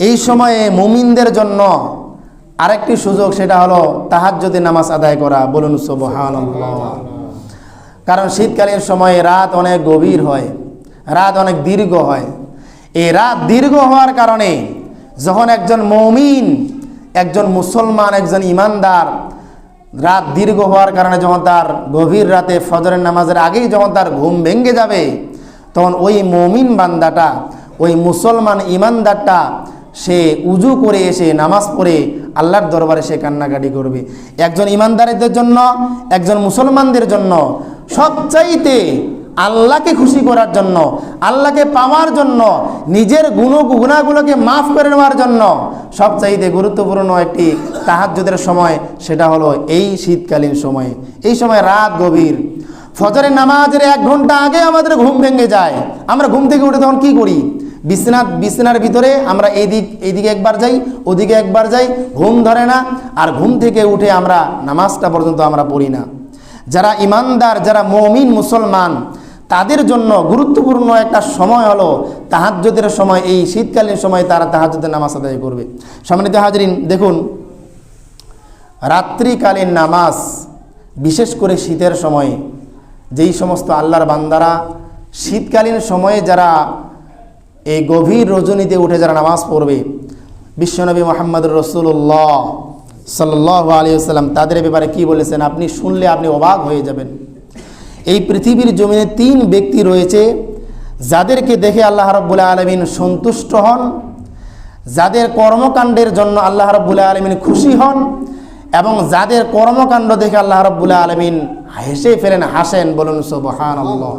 এই সময়ে মুমিনদের জন্য আরেকটি সুযোগ, সেটা হলো তাহাজ্জুদের নামাজ আদায় করা। বলুন কারণ শীতকালীন সময়ে রাত অনেক গভীর হয়, রাত অনেক দীর্ঘ হয়। এই রাত দীর্ঘ হওয়ার কারণে যখন একজন মমিন, একজন মুসলমান, একজন ইমানদার, রাত দীর্ঘ হওয়ার কারণে যখন তার গভীর রাতে ফজরের নামাজের আগেই যখন তার ঘুম ভেঙে যাবে, তখন ওই মমিন বান্দাটা, ওই মুসলমান ইমানদারটা সে উজু করে এসে, নামাজ পড়ে আল্লাহর দরবারে সে কান্নাকাটি করবে। একজন ইমানদারদের জন্য, একজন মুসলমানদের জন্য সবচাইতে আল্লাহকে খুশি করার জন্য, আল্লাহকে পাওয়ার জন্য, নিজের গুণ গুণাগুলোকে মাফ করে নেওয়ার জন্য সবচাইতে গুরুত্বপূর্ণ একটি তাহাজ্জুদের সময় সেটা হলো এই শীতকালীন সময়ে। এই সময় রাত গভীর। ফজরের নামাজের এক ঘণ্টা আগে আমাদের ঘুম ভেঙে যায়। আমরা ঘুম থেকে উঠে তখন কি করি? বিছনা, বিছনার ভিতরে আমরা এইদিক এইদিকে একবার যাই, ওদিকে একবার যাই, ঘুম ধরে না, আর ঘুম থেকে উঠে আমরা নামাজটা পর্যন্ত আমরা পড়ি না। যারা ইমানদার, যারা মমিন মুসলমান, তাদের জন্য গুরুত্বপূর্ণ একটা সময় হলো তাহাজ্যদের সময়, এই শীতকালীন সময় তারা তাহাজ্যদের নামাজ আদায় করবে। সম্মানিত হাজরিন, দেখুন, রাত্রিকালীন নামাজ, বিশেষ করে শীতের সময়ে, যেই সমস্ত আল্লাহর বান্দারা, শীতকালীন সময়ে যারা এই গভীর রজনীতে উঠে যারা নামাজ পড়বে, বিশ্বনবী মোহাম্মদ রসুল্লাহ সাল্লাহ আলী সাল্লাম তাদের ব্যাপারে কি বলেছেন? আপনি শুনলে আপনি অবাক হয়ে যাবেন। এই পৃথিবীর জমিনে তিন ব্যক্তি রয়েছে, যাদেরকে দেখে আল্লাহ রব্বুল্লাহ আলমিন সন্তুষ্ট হন, যাদের কর্মকাণ্ডের জন্য আল্লাহ রব্বুল্লাহ আলমিন খুশি হন এবং যাদের কর্মকাণ্ড দেখে আল্লাহ রব্বুল্লাহ আলমিন হেসে ফেলেন, হাসেন, বলুন সোবহান আল্লাহ